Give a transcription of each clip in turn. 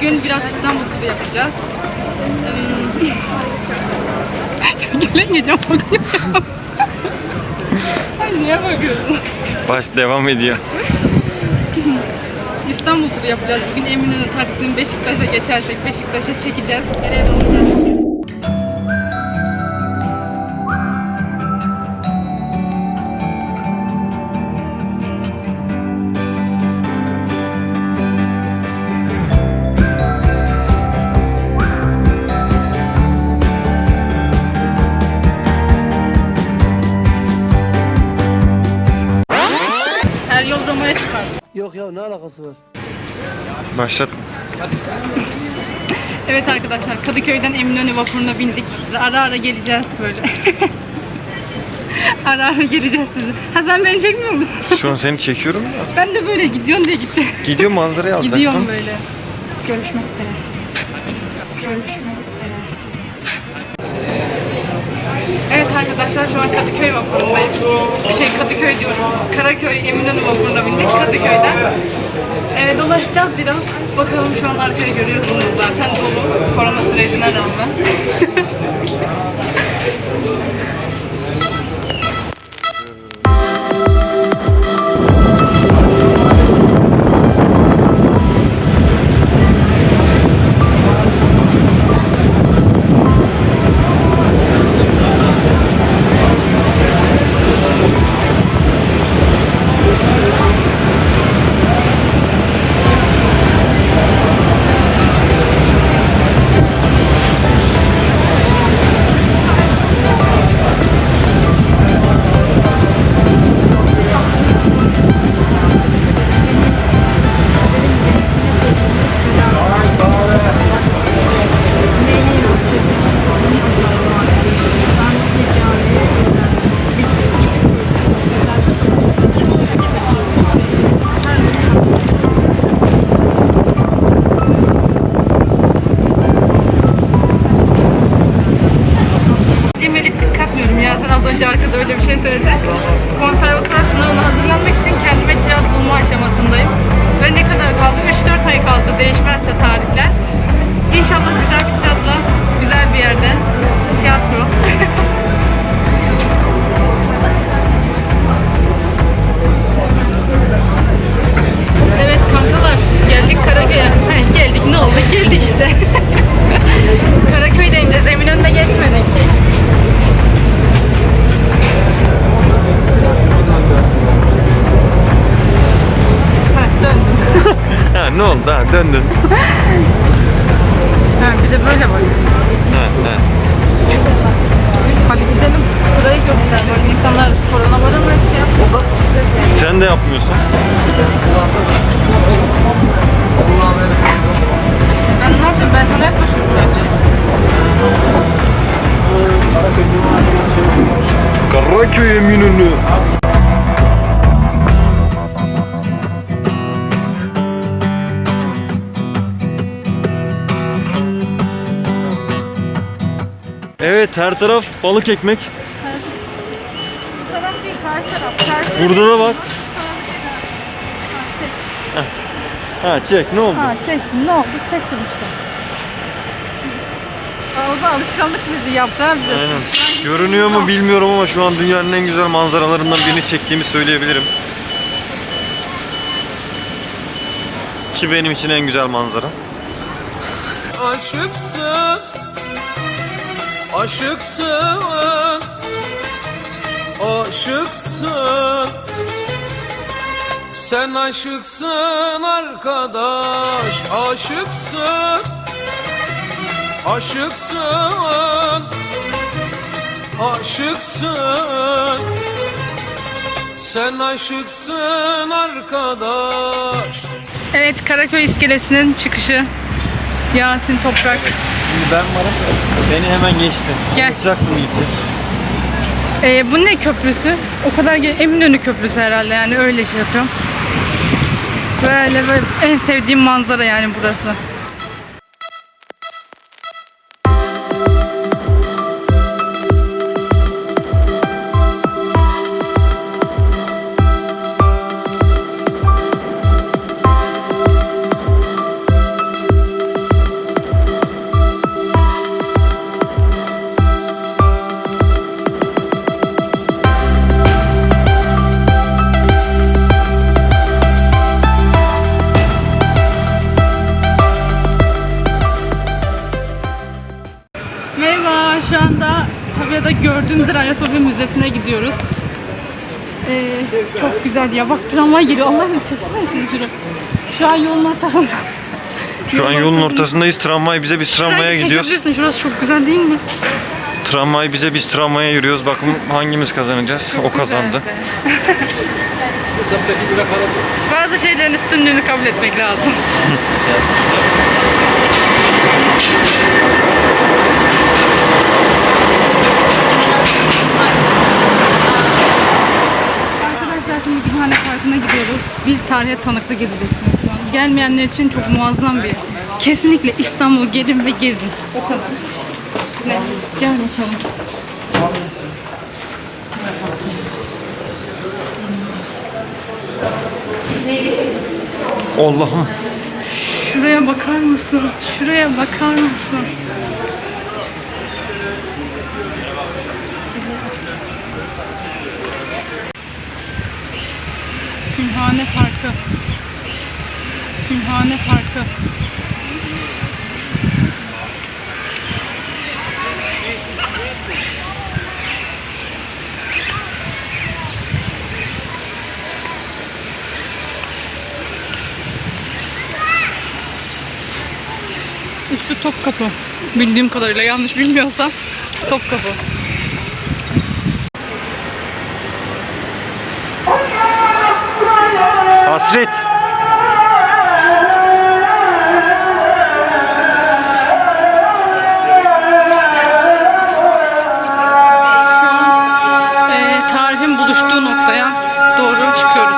Bugün biraz İstanbul turu yapacağız. Hmm. Gelemeyeceğim bakıyorum. Ay niye bakıyorsun? Baş devam ediyor. İstanbul turu yapacağız. Bugün Eminönü, Taksim, Beşiktaş'a geçersek Beşiktaş'a çekeceğiz. Nereye doğru ya ne alakası var? Başlat. Evet arkadaşlar Kadıköy'den Eminönü vapuruna bindik. Ara ara geleceğiz böyle. ara ara geleceğiz sizi. Ha sen beni çekmiyor musun? Şu an seni çekiyorum ya. Ben de böyle gidiyorsun diye gittim. Gidiyor manzarayı alacaktım. Gidiyorum böyle. Görüşmek üzere. Görüşmek üzere. Arkadaşlar şu an Kadıköy vapurundayız. Şey Kadıköy diyorum. Karaköy Eminönü vapuruna bindik Kadıköy'den. Ee, dolaşacağız biraz. Bakalım şu an arkayı görüyorsunuz zaten dolu. Önce arkada öyle bir şey söyledin. Konservatuvar sınavına hazırlanmak için kendime tirat bulma aşamasındayım. Ve ne kadar kaldı? 3-4 ay kaldı değişmezse tarihler. İnşallah güzel bir tiratla, güzel bir yerde tiyatro. Ne oldu ha döndün. Ha, bir de böyle var. Ha, ha. Hadi gidelim. Sırayı göster. Böyle insanlar korona var ama şey yapmıyor. Sen de yapmıyorsun. Ben ne yapayım? Ben sana yaklaşıyorum sadece. Karaköy Eminönü. Evet her taraf balık ekmek. Taraf değil, karşı taraf. Karşı Burada da bak. Ha çek ne oldu? Ha çek. Ne oldu? Çektim işte. Aa, O da alışkanlık bizi yaptı ha bize. Aynen. Görünüyor mu bilmiyorum ama şu an dünyanın en güzel manzaralarından birini çektiğimi söyleyebilirim. Ki benim için en güzel manzara. Aşıksın Aşıksın. Aşıksın. Sen aşıksın arkadaş Aşıksın. Aşıksın. Aşıksın. Sen aşıksın arkadaş. Evet Karaköy iskelesinin çıkışı. Yasin Toprak. Ben varım. Beni hemen geçti. Gel. Sıcaktım iyice. Ee, bu ne köprüsü? O kadar Eminönü köprüsü herhalde yani öyle şey yapıyorum. Böyle, böyle en sevdiğim manzara yani burası. Gördüğümüz üzere Ayasofya Müzesi'ne gidiyoruz. Ee, çok güzel ya. Bak tramvay geliyor. Allah'ım çeksene şunu şuraya. Şu an yolun ortasında. Şu an yolun ortasındayız. Tramvay bize biz tramvaya Şurayı gidiyoruz. çekebilirsin. Şurası çok güzel değil mi? Tramvay bize biz tramvaya yürüyoruz. Bakın hangimiz kazanacağız? O kazandı. Bazı şeylerin üstünlüğünü kabul etmek lazım. Arkadaşlar şimdi Gülhane Parkı'na gidiyoruz. Bir tarihe tanıklık edeceksiniz. Gelmeyenler için çok muazzam bir. Kesinlikle İstanbul'u gelin ve gezin. O kadar. Ne? Gel bakalım. Allah'ım. Şuraya bakar mısın? Şuraya bakar mısın? Gülhane Parkı. Gülhane Parkı. Üstü Topkapı. Bildiğim kadarıyla yanlış bilmiyorsam Topkapı. Hasret. Şu an e, tarihin buluştuğu noktaya doğru çıkıyoruz.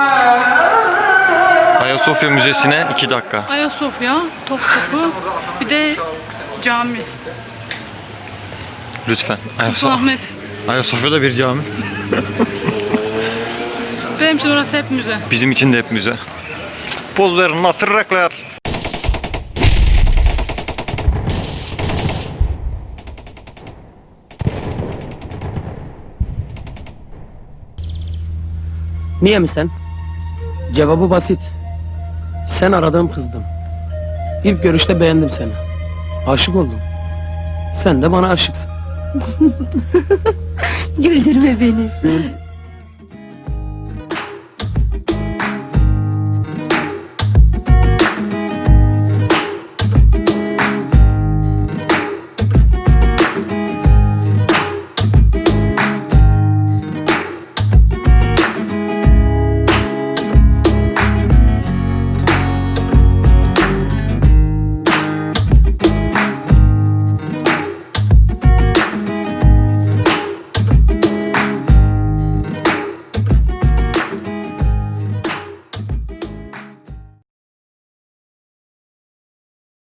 Ayasofya Müzesi'ne 2 dakika. Ayasofya, Topkapı, bir de cami. Lütfen. Ayasofya. Sultanahmet. Ayasofya'da bir cami. Benim için orası hep müze. Bizim için de hep müze. Poz verin hatırraklar. Niye mi sen? Cevabı basit. Sen aradığım kızdın. İlk görüşte beğendim seni. Aşık oldum. Sen de bana aşıksın. Güldürme beni.